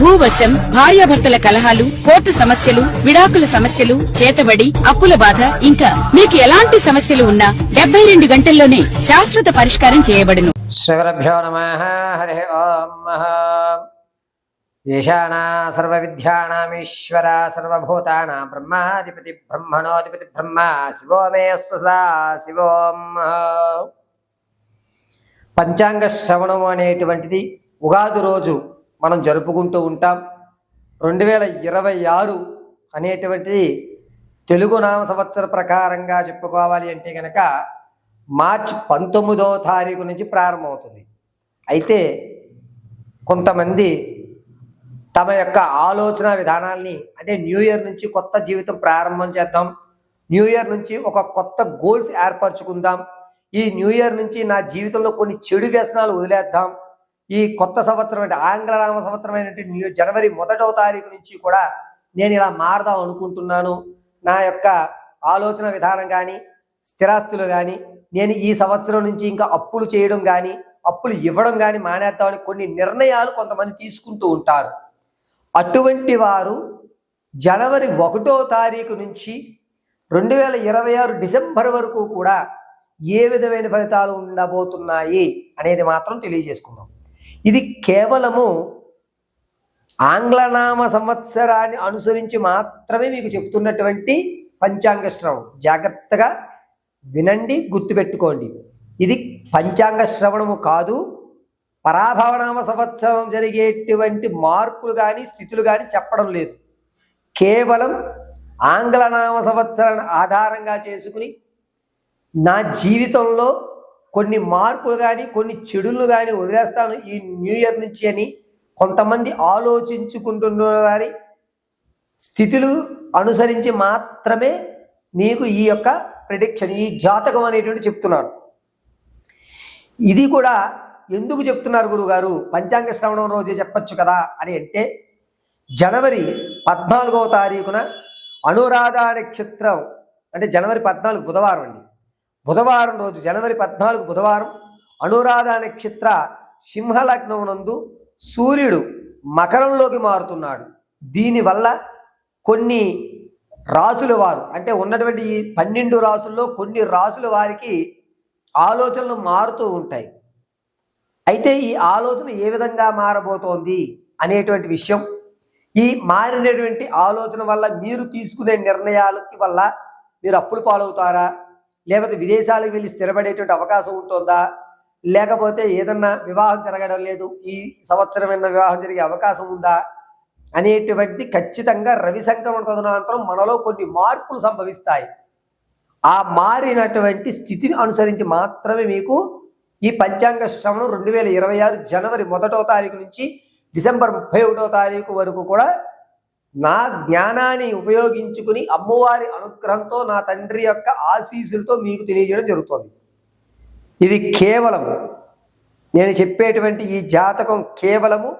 భూవశం భార్యాభర్తల కలహాలు కోర్టు సమస్యలు విడాకుల సమస్యలు చేతబడి అప్పుల బాధ ఇంకా మీకు ఎలాంటి సమస్యలు ఉన్నా డెబ్బై రెండు గంటల్లోనే శాశ్వత పరిష్కారం చేయబడును. శ్రీగురుభ్యో సర్వ విద్యానామీశ్వర సర్వభూతానా బ్రహ్మాధిపతి బ్రహ్మణోధిపతి బ్రహ్మ. శివో మే సదా. శివోం పంచాంగ శ్రవణం అనేటువంటిది ఉగాది రోజు మనం జరుపుకుంటూ ఉంటాం. రెండు వేల ఇరవై ఆరు అనేటువంటిది తెలుగు నామ సంవత్సర ప్రకారంగా చెప్పుకోవాలి అంటే కనుక మార్చ్ పంతొమ్మిదో తారీఖు నుంచి ప్రారంభమవుతుంది. అయితే కొంతమంది తమ యొక్క ఆలోచన విధానాల్ని అంటే న్యూ ఇయర్ నుంచి కొత్త జీవితం ప్రారంభం చేద్దాం. న్యూ ఇయర్ నుంచి ఒక కొత్త గోల్స్ ఏర్పరచుకుందాం. ఈ న్యూ ఇయర్ నుంచి నా జీవితంలో కొన్ని చెడు వ్యసనాలు వదిలేద్దాం. ఈ కొత్త సంవత్సరం అంటే ఆంగ్ల నామ సంవత్సరం అయినటువంటి న్యూ జనవరి మొదటవ తారీఖు నుంచి కూడా నేను ఇలా మారదాం అనుకుంటున్నాను. నా యొక్క ఆలోచన విధానం కానీ స్థిరాస్తులు కానీ నేను ఈ సంవత్సరం నుంచి ఇంకా అప్పులు చేయడం కానీ అప్పులు ఇవ్వడం కానీ మానేద్దామని కొన్ని నిర్ణయాలు కొంతమంది తీసుకుంటూ ఉంటారు. అటువంటి వారు జనవరి ఒకటో తారీఖు నుంచి రెండు వేల ఇరవై ఆరు డిసెంబర్ వరకు కూడా ఏ విధమైన ఫలితాలు ఉండబోతున్నాయి అనేది మాత్రం తెలియజేసుకుందాం. ఇది కేవలము ఆంగ్లనామ సంవత్సరాన్ని అనుసరించి మాత్రమే మీకు చెప్తున్నటువంటి పంచాంగ శ్రవణం. జాగ్రత్తగా వినండి గుర్తుపెట్టుకోండి. ఇది పంచాంగ శ్రవణము కాదు పరాభవనామ సంవత్సరం జరిగేటువంటి మార్పులు కానీ స్థితులు కానీ చెప్పడం లేదు. కేవలం ఆంగ్లనామ సంవత్సరాన్ని ఆధారంగా చేసుకుని నా జీవితంలో కొన్ని మార్పులు కానీ కొన్ని చెడులు కానీ వదిలేస్తాను ఈ న్యూ ఇయర్ నుంచి అని కొంతమంది ఆలోచించుకుంటున్న వారి స్థితులు అనుసరించి మాత్రమే మీకు ఈ యొక్క ప్రిడిక్షన్ ఈ జాతకం అనేటువంటి చెప్తున్నారు. ఇది కూడా ఎందుకు చెప్తున్నారు గురుగారు? పంచాంగ శ్రవణం రోజే చెప్పొచ్చు కదా అని అంటే జనవరి పద్నాలుగవ తారీఖున అనురాధ నక్షత్రం అంటే జనవరి పద్నాలుగు బుధవారం అండి. బుధవారం రోజు జనవరి పద్నాలుగు బుధవారం అనురాధ నక్షత్ర సింహలగ్నమునందు సూర్యుడు మకరంలోకి మారుతున్నాడు. దీనివల్ల కొన్ని రాసుల వారు అంటే ఉన్నటువంటి ఈ పన్నెండు రాసుల్లో కొన్ని రాసుల వారికి ఆలోచనలు మారుతూ ఉంటాయి. అయితే ఈ ఆలోచన ఏ విధంగా మారబోతోంది అనేటువంటి విషయం ఈ మారినటువంటి ఆలోచన వల్ల మీరు తీసుకునే నిర్ణయాలకి వల్ల మీరు అప్పులు పాలవుతారా? లేకపోతే విదేశాలకు వెళ్ళి స్థిరపడేటువంటి అవకాశం ఉంటుందా? లేకపోతే ఏదన్నా వివాహం జరగడం లేదు ఈ సంవత్సరం వివాహం జరిగే అవకాశం ఉందా? అనేటువంటిది ఖచ్చితంగా రవి సంక్రమణ తదనంతరం మనలో కొన్ని మార్పులు సంభవిస్తాయి. ఆ మారినటువంటి స్థితిని అనుసరించి మాత్రమే మీకు ఈ పంచాంగ శ్రవణం రెండు వేల ఇరవై ఆరు జనవరి మొదటో తారీఖు నుంచి డిసెంబర్ ముప్పై ఒకటో తారీఖు వరకు కూడా నా జ్ఞానాన్ని ఉపయోగించుకుని అమ్మవారి అనుగ్రహంతో నా తండ్రి యొక్క ఆశీస్సులతో మీకు తెలియజేయడం జరుగుతుంది. ఇది కేవలం నేను చెప్పేటువంటి ఈ జాతకం కేవలము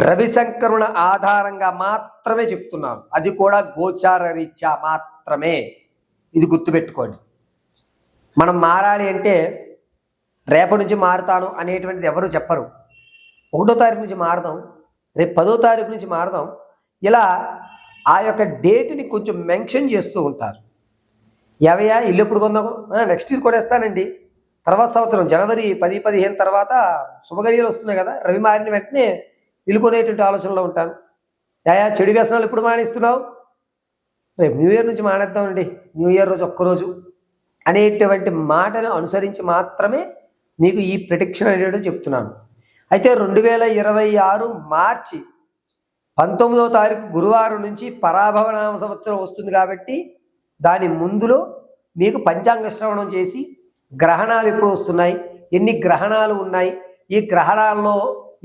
రవిశంకరుని ఆధారంగా మాత్రమే చెప్తున్నాను. అది కూడా గోచార రీత్యా మాత్రమే. ఇది గుర్తుపెట్టుకోండి. మనం మారాలి అంటే రేపటి నుంచి మారుతాను అనేటువంటిది ఎవరు చెప్పరు. ఒకటో తారీఖు నుంచి మారదాం రేపు పదో తారీఖు నుంచి మారదాం. ఇలా ఆ యొక్క డేట్ని కొంచెం మెన్షన్ చేస్తూ ఉంటారు. ఎవయా ఇల్లు ఎప్పుడు కొందాం నెక్స్ట్ ఇయర్ కూడా ఇస్తానండి. తర్వాత సంవత్సరం జనవరి పది పదిహేను తర్వాత శుభగడియలు వస్తున్నాయి కదా రవి మారిన వెంటనే ఇల్లు కొనేటువంటి ఆలోచనలో ఉంటాను. యాయా చెడు వ్యసనాలు ఎప్పుడు మానేస్తున్నావు? రేపు న్యూ ఇయర్ నుంచి మానేద్దామండి. న్యూ ఇయర్ రోజు ఒక్కరోజు అనేటువంటి మాటను అనుసరించి మాత్రమే నీకు ఈ ప్రిడిక్షన్ అనేటువంటి చెప్తున్నాను. అయితే రెండు వేల ఇరవై ఆరు మార్చి పంతొమ్మిదవ తారీఖు గురువారం నుంచి పరాభవనామ సంవత్సరం వస్తుంది కాబట్టి దాని ముందులో మీకు పంచాంగ శ్రవణం చేసి గ్రహణాలు ఎప్పుడు వస్తున్నాయి ఎన్ని గ్రహణాలు ఉన్నాయి ఈ గ్రహణాల్లో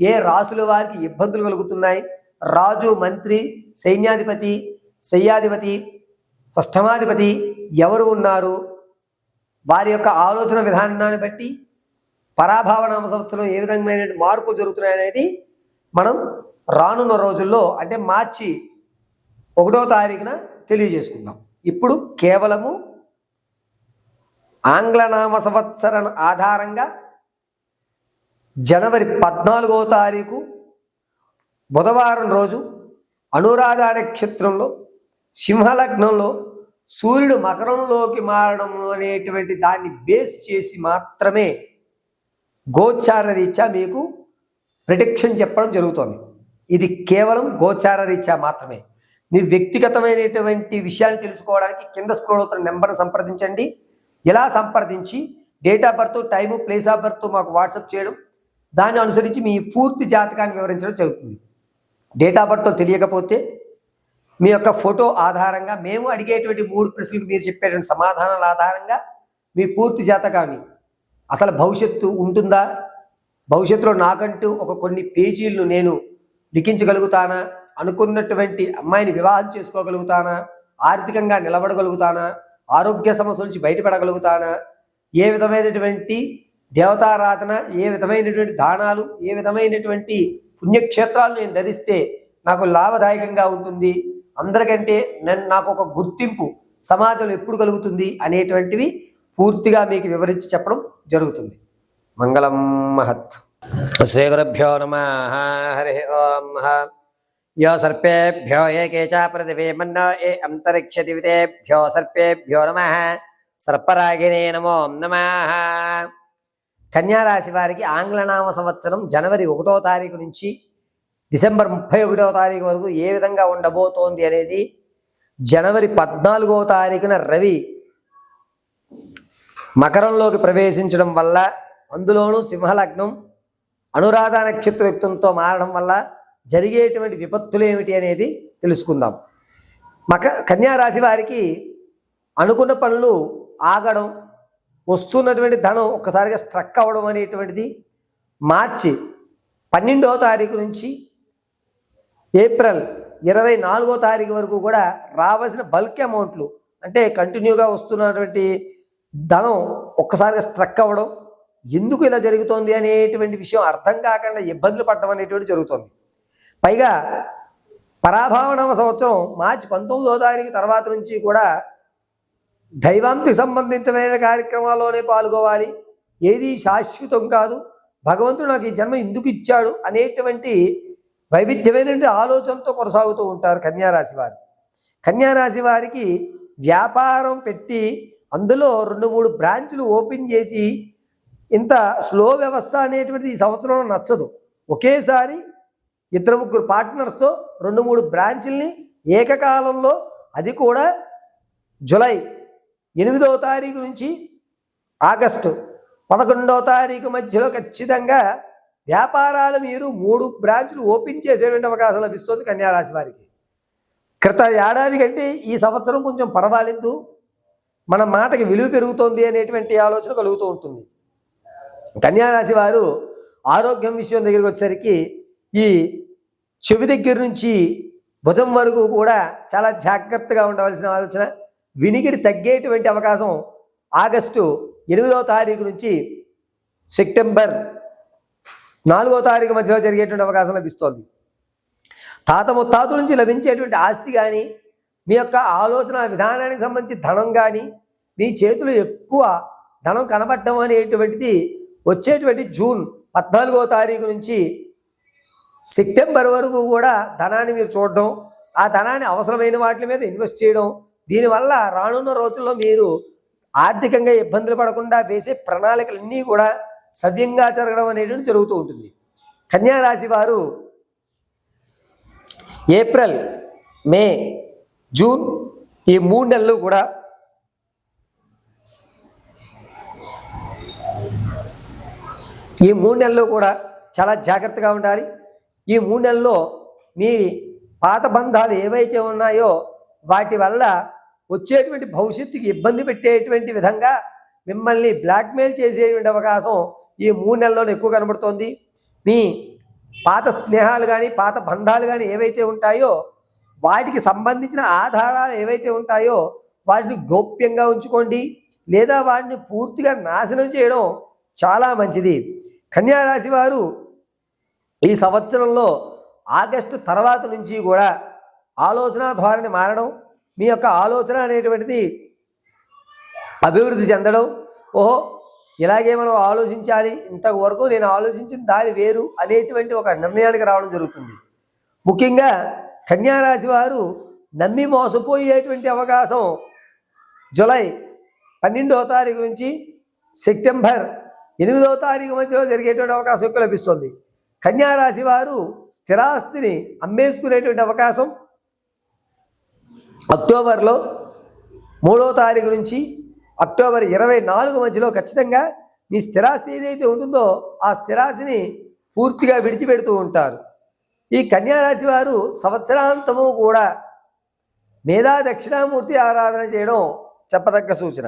ఏ రాసుల వారికి ఇబ్బందులు కలుగుతున్నాయి రాజు మంత్రి సైన్యాధిపతి శయ్యాధిపతి షష్ఠమాధిపతి ఎవరు ఉన్నారు వారి యొక్క ఆలోచన విధానాన్ని బట్టి పరాభావ నామ సంవత్సరం ఏ విధమైన మార్పులు జరుగుతున్నాయి అనేది మనం రానున్న రోజుల్లో అంటే మార్చి ఒకటో తారీఖున తెలియజేసుకుందాం. ఇప్పుడు కేవలము ఆంగ్లనామ సంవత్సర ఆధారంగా జనవరి పద్నాలుగో తారీఖు బుధవారం రోజు అనురాధ నక్షత్రంలో సింహలగ్నంలో సూర్యుడు మకరంలోకి మారడం అనేటువంటి దాన్ని బేస్ చేసి మాత్రమే గోచార రీత్యా మీకు ప్రిడిక్షన్ చెప్పడం జరుగుతుంది. ఇది కేవలం గోచార రీత్యా మాత్రమే. మీ వ్యక్తిగతమైనటువంటి విషయాలు తెలుసుకోవడానికి కింద స్క్రోల్ అవుతున్న నెంబర్ను సంప్రదించండి. ఇలా సంప్రదించి? Date of birth time place of birth మాకు వాట్సాప్ చేయడం. దాన్ని అనుసరించి మీ పూర్తి జాతకాన్ని వివరించడం జరుగుతుంది. డేట్ ఆఫ్ బర్త్ తెలియకపోతే మీ యొక్క ఫోటో ఆధారంగా మేము అడిగేటువంటి మూడు ప్రశ్నలకు మీరు చెప్పేటువంటి సమాధానాల ఆధారంగా మీ పూర్తి జాతకాన్ని అసలు భవిష్యత్తు ఉంటుందా? భవిష్యత్తులో నాకంటూ ఒక కొన్ని పేజీలను నేను లిఖించగలుగుతానా? అనుకున్నటువంటి అమ్మాయిని వివాహం చేసుకోగలుగుతానా? ఆర్థికంగా నిలబడగలుగుతానా? ఆరోగ్య సమస్యల నుంచి బయటపడగలుగుతానా? ఏ విధమైనటువంటి దేవతారాధన ఏ విధమైనటువంటి దానాలు ఏ విధమైనటువంటి పుణ్యక్షేత్రాలు నేను ధరిస్తే నాకు లాభదాయకంగా ఉంటుంది? అందరికంటే నన్ను నాకు ఒక గుర్తింపు సమాజంలో ఎప్పుడు కలుగుతుంది అనేటువంటివి పూర్తిగా మీకు వివరించి చెప్పడం జరుగుతుంది. మంగళం మహత్. శ్రీ గురుభ్యో నమ. హరి ఓం యో సర్పేభ్యో ఏకే కేచా పృథివీ ఏ అంతరిక్ష దివితేభ్యో సర్పేభ్యో నమ. సర్పరాగిణే నమో నమ. కన్యారాశి వారికి ఆంగ్లనామ సంవత్సరం జనవరి ఒకటో తారీఖు నుంచి డిసెంబర్ ముప్పై ఒకటో తారీఖు వరకు ఏ విధంగా ఉండబోతోంది అనేది జనవరి పద్నాలుగో తారీఖున రవి మకరంలోకి ప్రవేశించడం వల్ల అందులోనూ సింహలగ్నం అనురాధ నక్షత్ర యుక్తంతో మారడం వల్ల జరిగేటువంటి విపత్తులు ఏమిటి అనేది తెలుసుకుందాం. మక కన్యారాశి వారికి అనుకున్న పనులు ఆగడం వస్తున్నటువంటి ధనం ఒక్కసారిగా స్ట్రక్ అవ్వడం అనేటువంటిది మార్చి పన్నెండవ తారీఖు నుంచి ఏప్రిల్ ఇరవై నాలుగో తారీఖు వరకు కూడా రావాల్సిన బల్క్ అమౌంట్లు అంటే కంటిన్యూగా వస్తున్నటువంటి ధనం ఒక్కసారిగా స్ట్రక్ అవ్వడం ఎందుకు ఇలా జరుగుతోంది అనేటువంటి విషయం అర్థం కాకుండా ఇబ్బందులు పడడం అనేటువంటి జరుగుతుంది. పైగా పరాభావనవ సంవత్సరం మార్చి పంతొమ్మిదో తారీఖు తర్వాత నుంచి కూడా దైవాంతికి సంబంధితమైన కార్యక్రమాల్లోనే పాల్గొవాలి. ఏది శాశ్వతం కాదు. భగవంతుడు నాకు ఈ జన్మ ఎందుకు ఇచ్చాడు అనేటువంటి వైవిధ్యమైనటువంటి ఆలోచనతో కొనసాగుతూ ఉంటారు కన్యారాశి వారు. కన్యారాశి వారికి వ్యాపారం పెట్టి అందులో రెండు మూడు బ్రాంచ్లు ఓపెన్ చేసి ఇంత స్లో వ్యవస్థ అనేటువంటిది ఈ సంవత్సరంలో నచ్చదు. ఒకేసారి ఇద్దరు ముగ్గురు పార్ట్నర్స్తో రెండు మూడు బ్రాంచ్ల్ని ఏకకాలంలో అది కూడా జులై ఎనిమిదవ తారీఖు నుంచి ఆగస్టు పదకొండవ తారీఖు మధ్యలో ఖచ్చితంగా వ్యాపారాలు మీరు మూడు బ్రాంచ్లు ఓపెన్ చేసేటువంటి అవకాశం లభిస్తుంది కన్యారాశి వారికి. క్రిత ఏడాది కంటే ఈ సంవత్సరం కొంచెం పర్వాలేదు. మన మాటకి విలువ పెరుగుతోంది అనేటువంటి ఆలోచన కలుగుతూ ఉంటుంది. కన్యారాశి వారు ఆరోగ్యం విషయం దగ్గరికి వచ్చేసరికి ఈ చెవి దగ్గర నుంచి భుజం వరకు కూడా చాలా జాగ్రత్తగా ఉండవలసిన ఆలోచన. వినికిడి తగ్గేటువంటి అవకాశం ఆగస్టు ఎనిమిదవ తారీఖు నుంచి సెప్టెంబర్ నాలుగో తారీఖు మధ్యలో జరిగేటువంటి అవకాశం లభిస్తోంది. తాత ముత్తాతల నుంచి లభించేటువంటి ఆస్తి కానీ మీ యొక్క ఆలోచన విధానానికి సంబంధించి ధనం కానీ మీ చేతులు ఎక్కువ ధనం కనబడటం అనేటువంటిది వచ్చేటువంటి జూన్ పద్నాలుగో తారీఖు నుంచి సెప్టెంబర్ వరకు కూడా ధనాన్ని మీరు చూడడం ఆ ధనాన్ని అవసరమైన వాటి మీద ఇన్వెస్ట్ చేయడం దీనివల్ల రానున్న రోజుల్లో మీరు ఆర్థికంగా ఇబ్బందులు పడకుండా వేసే ప్రణాళికలన్నీ కూడా సవ్యంగా జరగడం అనేటువంటి జరుగుతూ ఉంటుంది. కన్యా రాశి వారు ఏప్రిల్ మే జూన్ ఈ మూడు నెలలు కూడా ఈ మూడు నెలలు కూడా చాలా జాగ్రత్తగా ఉండాలి. ఈ మూడు నెలల్లో మీ పాత బంధాలు ఏవైతే ఉన్నాయో వాటి వల్ల వచ్చేటువంటి భవిష్యత్తుకి ఇబ్బంది పెట్టేటువంటి విధంగా మిమ్మల్ని బ్లాక్మెయిల్ చేసేటువంటి అవకాశం ఈ మూడు నెలల్లో ఎక్కువ కనబడుతోంది. మీ పాత స్నేహాలు కానీ పాత బంధాలు కానీ ఏవైతే ఉంటాయో వాటికి సంబంధించిన ఆధారాలు ఏవైతే ఉంటాయో వాటిని గోప్యంగా ఉంచుకోండి. లేదా వాటిని పూర్తిగా నాశనం చేయడం చాలా మంచిది. కన్యారాశి వారు ఈ సంవత్సరంలో ఆగస్టు తర్వాత నుంచి కూడా ఆలోచన ధోరణి మారడం మీ యొక్క ఆలోచన అనేటువంటిది అభివృద్ధి చెందడం. ఓహో ఇలాగే మనం ఆలోచించాలి ఇంతవరకు నేను ఆలోచించిన దారి వేరు అనేటువంటి ఒక నిర్ణయానికి రావడం జరుగుతుంది. ముఖ్యంగా కన్యారాశి వారు నమ్మి మోసపోయేటువంటి అవకాశం జులై పన్నెండవ తారీఖు నుంచి సెప్టెంబర్ ఎనిమిదవ తారీఖు మధ్యలో జరిగేటువంటి అవకాశం ఎక్కువ లభిస్తుంది. కన్యారాశి వారు స్థిరాస్తిని అమ్మేసుకునేటువంటి అవకాశం అక్టోబర్లో మూడవ తారీఖు నుంచి అక్టోబర్ ఇరవై నాలుగు మధ్యలో ఖచ్చితంగా మీ స్థిరాస్తి ఏదైతే ఉంటుందో ఆ స్థిరాస్తిని పూర్తిగా విడిచిపెడుతూ ఉంటారు. ఈ కన్యారాశి వారు సంవత్సరాంతము కూడా మేధా దక్షిణామూర్తి ఆరాధన చేయడం చెప్పదగ్గ సూచన.